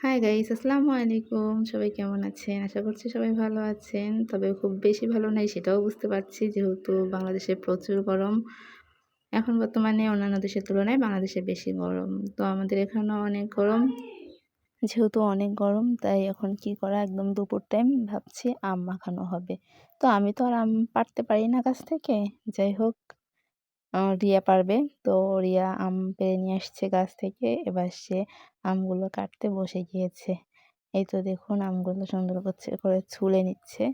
Hi guys আসসালামু আলাইকুম সবাই কেমন আছেন? আশা করছি সবাই ভালো আছেন। তবে খুব বেশি ভালো নাই, সেটাও বুঝতে পারছি, যেহেতু বাংলাদেশে প্রচুর গরম। এখন বর্তমানে অন্যান্য দেশের তুলনায় বাংলাদেশে বেশি গরম। তো আমাদের এখানেও অনেক গরম। যেহেতু অনেক গরম, তাই এখন কি করা? একদম দুপুর টাইম ভাবছি আম মাখানো হবে। তো আমি তো আর আম পারতে পারি না গাছ থেকে। যাই হোক রিয়া পারবে। তো রিয়া আম পেড়ে নিয়ে আসছে গাছ থেকে। এবার সে আমগুলো কাটতে বসে গিয়েছে। এই তো দেখুন, আমগুলো সুন্দর করছে, করে ছুলে নিচ্ছে।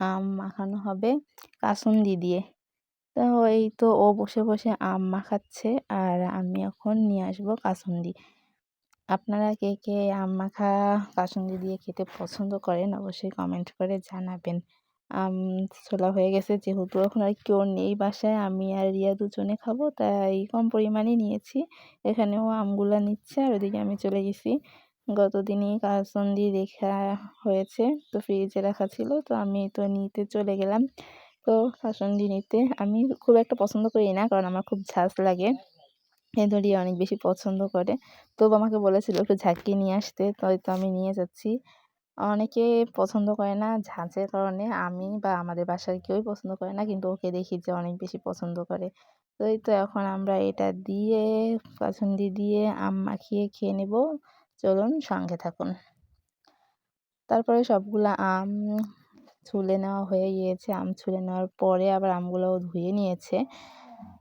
আম মাখানো হবে কাসুন্দি দিয়ে। তো এই তো ও বসে বসে আম মাখাচ্ছে আর আমি এখন নিয়ে আসব কাসুন্দি। আপনারা কে কে আম মাখা কাসুন্দি দিয়ে খেতে পছন্দ করেন অবশ্যই কমেন্ট করে জানাবেন। ছোলা হয়ে গেছে। যেহেতু এখন আর কেউ নেই বাসায়, আমি আর রিয়া দুজনে খাব, তাই কম পরিমাণে নিয়েছি। এখানেও আমগুলা নিচ্ছে আর ওদিকে আমি চলে গেছি। গতদিনই কাসন্দি রেখা হয়েছে, তো ফ্রিজে রাখা ছিল, তো আমি তো নিতে চলে গেলাম। তো কাসন্দি নিতে আমি খুব একটা পছন্দ করি না, কারণ আমার খুব ঝাঁজ লাগে। কিন্তু রিয়া অনেক বেশি পছন্দ করে। তবু আমাকে বলেছিল একটু ঝাঁকিয়ে নিয়ে আসতে, তাই তো আমি নিয়ে যাচ্ছি। অনেকে পছন্দ করে না ঝাঁঝের কারণে। আমি বা আমাদের বাসার কেউই পছন্দ করে না, কিন্তু ওকে দেখি যে অনেক বেশি পছন্দ করে। তো এই তো এখন আমরা এটা দিয়ে কাসুন্দি দিয়ে আম মাখিয়ে খেয়ে নেব। চলুন সঙ্গে থাকুন। তারপরে সবগুলো আম ছুলে নেওয়া হয়ে গিয়েছে। আম ছুলে নেওয়ার পরে আবার আমগুলোও ধুয়ে নিয়েছে।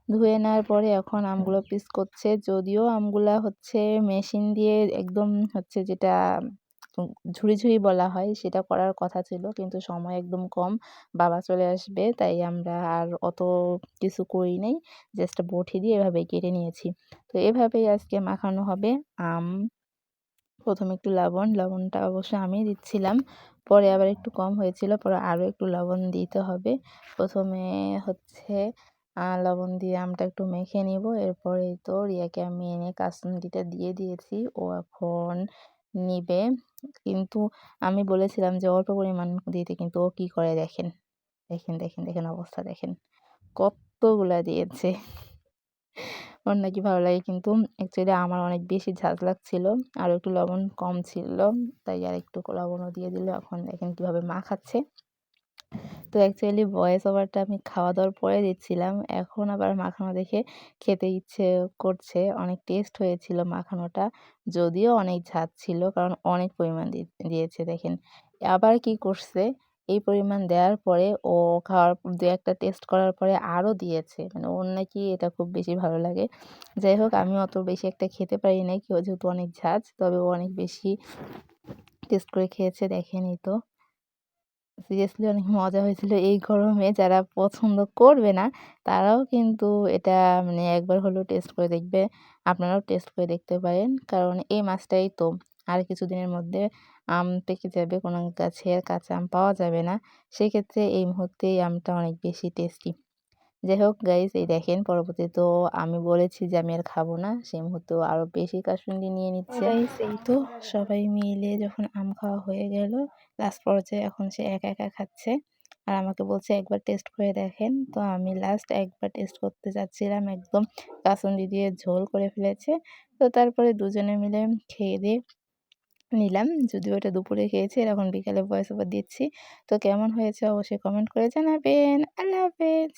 ধুয়ে নেওয়ার পরে এখন আমগুলো পিস করছে। যদিও আমগুলা হচ্ছে মেশিন দিয়ে একদম হচ্ছে যেটা ঝুড়ি ঝুড়ি বলা হয়, সেটা করার কথা ছিল। কিন্তু সময় একদম কম, বাবা চলে আসবে, তাই আমরা আর অত কিছু করি নাই। জাস্ট বটি দিয়ে এভাবে কেটে নিয়েছি। তো এভাবেই আজকে মাখানো হবে। আম, প্রথমে একটু লবণ, লবণটা অবশ্য আমি দিচ্ছিলাম। পরে আবার একটু কম হয়েছিল, পরে আরও একটু লবণ দিতে হবে। প্রথমে হচ্ছে লবণ দিয়ে আমটা একটু মেখে নিব। এরপরে তো রিয়াকে আমি এনে কাসুন্দিটা দিয়ে দিয়েছি। ও এখন নিবে। কিন্তু আমি বলেছিলাম যে, অল্প পরিমাণ দিতে কিন্তু ও কী করে দেখেন? দেখেন দেখেন দেখেন অবস্থা, দেখেন। কতগুলা দিয়েছে। ওর নাকি ভালো লাগে কিন্তু অ্যাকচুয়ালি আমার অনেক বেশি ঝাঁজ লাগছিল, আর একটু লবণ কম ছিল, তাই আর একটু লবণও দিয়ে দিল। এখন দেখেন কীভাবে মাখাচ্ছে তো অ্যাকচুয়ালি ভয়েস ওভারটা আমি খাওয়া দাওয়ার পরে দিচ্ছিলাম। এখন আবার মাখানো দেখে খেতে ইচ্ছে করছে। অনেক টেস্ট হয়েছিল মাখানোটা। যদিও অনেক ঝাঁজ ছিল, কারণ অনেক পরিমাণ দিয়েছে দেখেন। আবার কি করছে? এই পরিমাণ দেওয়ার পরে ও খাওয়ার দু একটা টেস্ট করার পরে আরও দিয়েছে। মানে ওর নাকি এটা খুব বেশি ভালো লাগে। যাই হোক, আমি অত বেশি একটা খেতে পারি না কেউ যেহেতু অনেক ঝাঁজ, তবে ও অনেক বেশি টেস্ট করে খেয়েছে দেখেনি তো। সিরিয়াসলি অনেক মজা হয়েছিল এই গরমে, যারা পছন্দ করবে না, তারাও কিন্তু এটা মানে একবার হলেও টেস্ট করে দেখবে। আপনারাও টেস্ট করে দেখতে পারেন, কারণ এই মাছটাই তো। আর কিছুদিনের মধ্যে আম পেকে যাবে, কোনো গাছের কাঁচা আম পাওয়া যাবে না। সেক্ষেত্রে এই মুহূর্তে এই আমটা অনেক বেশি টেস্টি যাই হোক গাইজ এই দেখেন পরবর্তী তো আমি বলেছি যে আমি আর খাব না। সেই মুহূর্তেও আরও বেশি কাসুন্দি নিয়ে নিচ্ছে। এই তো সবাই মিলে যখন আম খাওয়া হয়ে গেল লাস্ট পর্যায়ে এখন সে একা একা খাচ্ছে। আর আমাকে বলছে একবার টেস্ট করে দেখেন। তো আমি লাস্ট একবার টেস্ট করতে চাচ্ছিলাম একদম কাসুন্দি দিয়ে ঝোল করে ফেলেছে। তো তারপরে দুজনে মিলে খেয়ে দিয়ে নিলাম। যদিও এটা দুপুরে খেয়েছি এখন বিকালে ভয়েস ওভার দিচ্ছি। তো কেমন হয়েছে অবশ্যই কমেন্ট করে জানাবেন। আল্লাহ হাফেজ।